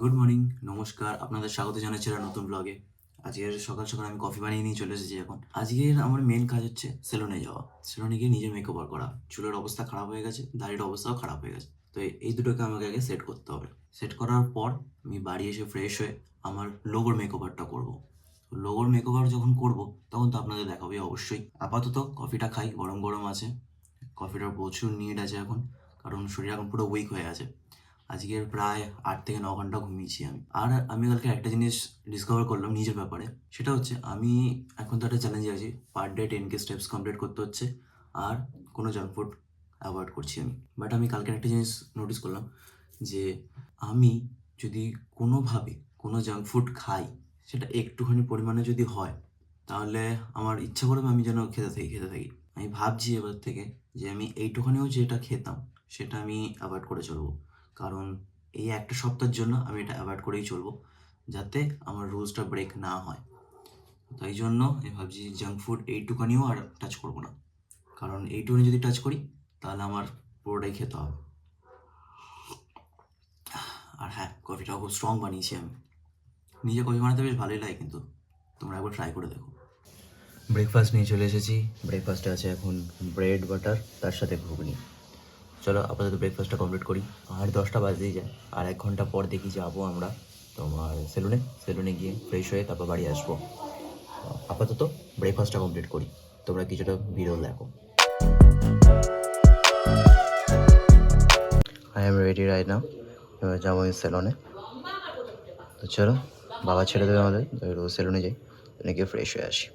Good morning নমস্কার। আপনাদের স্বাগত জানাচ্ছি একটা নতুন ব্লগে আজকের সকাল সকাল আমি কফি বানিয়ে নিয়ে চলে এসেছি এখন। আজকের আমার মেন কাজ হচ্ছে সেলুনে যাওয়া। সেলুনে গিয়ে নিজের মেকওভার করা। চুলের অবস্থা খারাপ হয়ে গেছে, দাড়ির অবস্থাও খারাপ হয়ে গেছে। তো এই- এই দুটোকে আমাকে আগে সেট করতে হবে। সেট করার পর আমি বাড়ি এসে ফ্রেশ হয়ে আমার লোগোর মেকওভারটা করব। লোগোর মেকওভার যখন করব, তখন তো আপনাদের দেখাবে অবশ্যই। আপাতত কফিটা খাই গরম গরম আছে। কফিটার প্রচুর নিড আছে এখন। কারণ শরীর এখন পুরো উইক হয়ে আছে। আজকের প্রায় আট থেকে ন ঘণ্টা ঘুমিয়েছি আমি। আর আমি কালকে একটা জিনিস ডিসকভার করলাম নিজের ব্যাপারে। সেটা হচ্ছে আমি এখন তো একটা চ্যালেঞ্জে আছি। Per day ten K steps complete করতে হচ্ছে। আর কোনো জাঙ্ক ফুড অ্যাভয়েড করছি আমি। বাট আমি কালকে একটা জিনিস নোটিস করলাম যে আমি যদি কোনোভাবে কোনো জাঙ্ক ফুড খাই, সেটা একটুখানি পরিমাণে যদি হয়, তাহলে আমার ইচ্ছা করবে আমি যেন খেতে থাকি খেতে থাকি। আমি ভাবছি এবার থেকে যে আমি এইটুখানিও যেটা খেতাম সেটা আমি অ্যাভয়েড করে চলবো। কারণ এই একটা সপ্তাহের জন্য আমি এটা অ্যাভয়েড করেই চলবো, যাতে আমার রুলসটা ব্রেক না হয়। তাই জন্য আমি ভাবছি জাঙ্ক ফুড এইটুখানিও আর টাচ করব না। কারণ এইটুখানি যদি টাচ করি, তাহলে আমার পুরোটাই খেতে হবে। আর হ্যাঁ কফিটাও খুব স্ট্রং বানিয়েছি আমি। নিজে কফি বানাতে বেশ ভালোই লাগে কিন্তু। তোমরা একবার ট্রাই করে দেখো। ব্রেকফাস্ট নিয়ে চলে এসেছি। ব্রেকফাস্টে আছে এখন ব্রেড বাটার তার সাথে ঘুগনি। চলো আপাতত ব্রেকফাস্টটা কমপ্লিট করি। আর দশটা বাজতেই যায়। আর এক ঘণ্টা পর দেখি যাব আমরা তোমার সেলুনে সেলুনে গিয়ে ফ্রেশ হয়ে তারপর বাড়ি আসব। আপাতত ব্রেকফাস্টটা কমপ্লিট করি। তোমরা কিছুটা ভিডিও দেখো। I am ready right now এবার যাব সেলুনে তো চলো, বাবা ছেড়ে দেবে আমাদের। রোজ সেলুনে যাই। গিয়ে ফ্রেশ হয়ে আসি।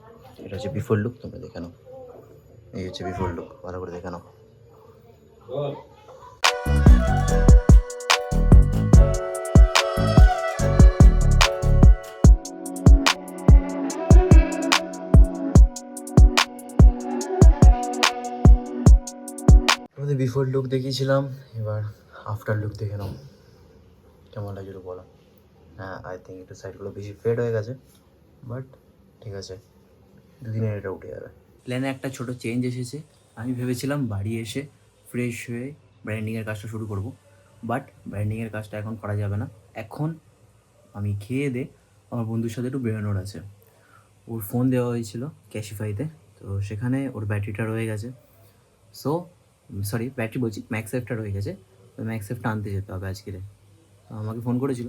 এটা হচ্ছে বিফোর লুক তোমরা দেখে নাও। এই হচ্ছে বিফোর লুক ভালো করে দেখে নাও। আমাদের বিফোর লুক দেখিয়েছিলাম, এবার আফটার লুক দেখে নাও। কেমন লাগছে একটু বলো। হ্যাঁ আই থিঙ্ক একটু সাইডগুলো বেশি ফেড হয়ে গেছে বাট ঠিক আছে। দুদিনে এটা উঠে যাবে। প্ল্যানে একটা ছোট চেঞ্জ এসেছে। আমি ভেবেছিলাম বাড়ি এসে ফ্রেশ হয়ে ব্র্যান্ডিংয়ের কাজটা শুরু করব। বাট ব্র্যান্ডিংয়ের কাজটা এখন করা যাবে না। এখন আমি খেয়ে দে, আমার বন্ধুর সাথে একটু বেরোনোর আছে। ওর ফোন দেওয়া হয়েছিল ক্যাশিফাইতে তো সেখানে ওর ব্যাটারিটা রয়ে গেছে। সো সরি ব্যাটারি বলছি ম্যাক্সেফটা রয়ে গেছে। তো ম্যাক্সেফটা আনতে যেতে হবে আজকে তো আমাকে ফোন করেছিল।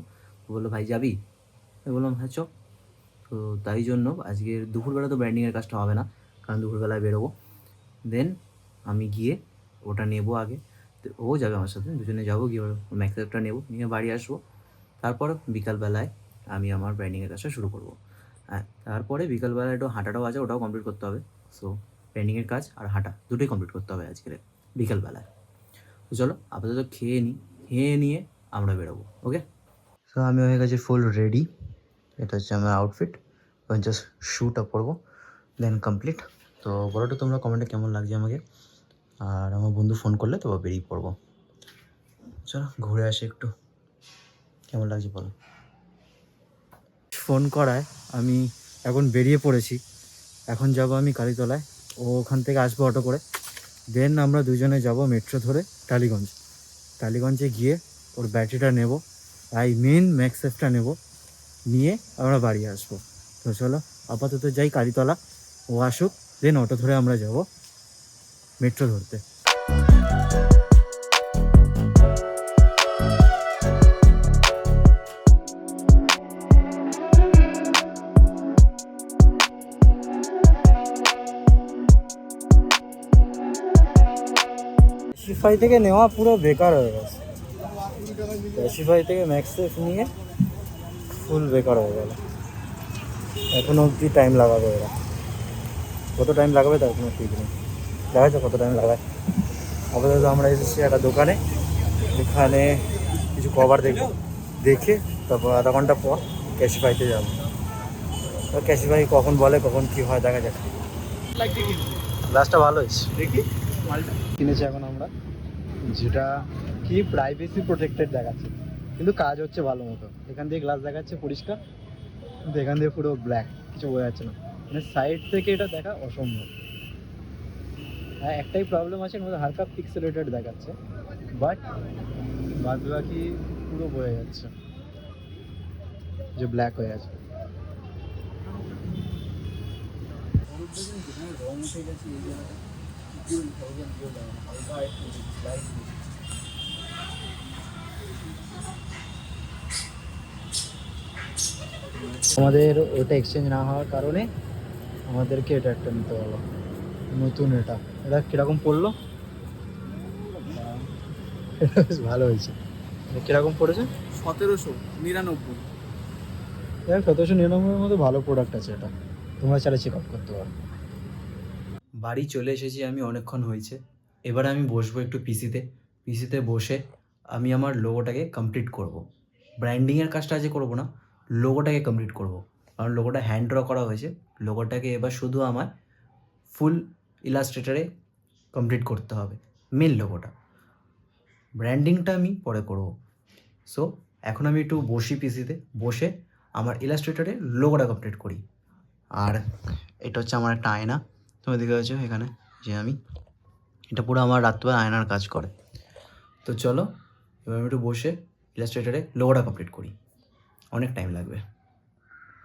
বলল, ভাই, যাবি? আমি বললাম হ্যাঁ চ তো তাই জন্য আজকের দুপুরবেলা তো ব্র্যান্ডিংয়ের কাজটা হবে না, কারণ দুপুরবেলায় বেরোবো। দেন আমি গিয়ে ওটা নেব আগে। তো ও যাবে আমার সাথে, দুজনে যাব গিয়ে ওর ম্যাক্সেপটা নেব, নিয়ে বাড়ি আসব। তারপর বিকালবেলায় আমি আমার ব্র্যান্ডিংয়ের কাজটা শুরু করব। হ্যাঁ তারপরে বিকালবেলায় একটু হাঁটাটাও আছে, ওটাও কমপ্লিট করতে হবে। সো ব্র্যান্ডিংয়ের কাজ আর হাঁটা দুটোই কমপ্লিট করতে হবে আজকের বিকালবেলায়। তো চলো, আপাতত খেয়ে নিই খেয়ে নিয়ে আমরা বেরোবো ওকে সো আমি হয়ে গেছি ফুল রেডি এটা হচ্ছে আমার আউটফিট জাস্ট শ্যুটা পরবো দেন কমপ্লিট তো বলোটা তোমরা কমেন্টে কেমন লাগছে আমাকে? আর আমার বন্ধু ফোন করলে তো বেরিয়ে পড়ব। চলো ঘুরে আসি একটু। কেমন লাগছে বলো? ফোন করায়, আমি এখন বেরিয়ে পড়েছি। এখন যাব আমি কালীতলায়। ও ওখান থেকে আসব অটো করে। দেন আমরা দুজনে যাব মেট্রো ধরে টালিগঞ্জ। টালিগঞ্জে গিয়ে ওর ব্যাটারিটা নেব। আই মেন ম্যাক্সেফটা নেব। নিয়ে আমরা বাড়ি আসব। তো চলো, আপাতত যাই কালীতলা। ও আসুক দেন অটো ধরে আমরা যাব। মেট্রো ধরতে। শিফাই থেকে নেওয়া পুরো বেকার হয়ে গেছে। শিফাই থেকে ম্যাক্সেফ নিয়ে ফুল বেকার হয়ে গেল। এখনও অবধি টাইম লাগাবে এরা কত টাইম লাগাবে তার কোনো ঠিক নেই। দেখা যাচ্ছে কত টাইম লাগায় আপাতত আমরা এসেছি একটা দোকানে। এখানে কিছু কভার দেখব। দেখে তারপর আধা ঘণ্টা পর ক্যাশিফাইতে যাব। ক্যাশিফাই কখন বলে, কখন কি হয়, দেখা যাক। গ্লাসটা ভালো হয়েছে। দেখি। কিনেছি এখন আমরা। যেটা কি প্রাইভেসি প্রোটেক্টেড দেখাচ্ছে। কিন্তু কাজ হচ্ছে ভালো মতো। এখান দিয়ে গ্লাস দেখাচ্ছে পরিষ্কার। কিন্তু এখান দিয়ে পুরো ব্ল্যাক কিছু বোঝা যাচ্ছে না। মানে সাইড থেকে এটা দেখা অসম্ভব। হ্যাঁ একটাই প্রবলেম আছে মধ্যে হালকা পিক্সেলেটেড দেখাচ্ছে বাট বাদ বাকি পুরো বয়ে যাচ্ছে যে ব্ল্যাক হয়ে আছে। আমাদের ওটা এক্সচেঞ্জ না হওয়ার কারণে আমাদেরকে এটা একটা নিতে হলো নতুন এটা। এটা কীরকম পড়ল? এটা বেশ ভালো হয়েছে। এটা কীরকম পড়েছে? সতেরোশো নিরানব্বই। দেখ সতেরোশো নিরানব্বইয়ের মধ্যে ভালো প্রোডাক্ট আছে এটা। তোমরা চাইলে চেক আউট করতে পারো। বাড়ি চলে এসেছি আমি অনেকক্ষণ হয়েছে। এবার আমি বসবো একটু পিসিতে পিসিতে বসে আমি আমার লোগোটাকে কমপ্লিট করব। ব্র্যান্ডিংয়ের কাজটা আজকে করব না লোগোটাকে কমপ্লিট করব। কারণ লোগোটা হ্যান্ড ড্র করা হয়েছে। লোগোটাকে এবার শুধু আমার ফুল ইলাস্ট্রেটারে কমপ্লিট করতে হবে। মেন লোগোটা ব্র্যান্ডিংটা আমি পরে করব। সো এখন আমি একটু বসি পিসিতে বসে আমার ইলাস্ট্রেটারে লোগোটা কমপ্লিট করি। আর এটা হচ্ছে আমার একটা আয়না। তুমি দেখতে পাচ্ছ এখানে যে আমি, এটা পুরো আমার রাত্রিবেলা আয়নার কাজ করে। তো চলো, এবার আমি একটু বসে ইলাস্ট্রেটারে লোগোটা কমপ্লিট করি। অনেক টাইম লাগবে।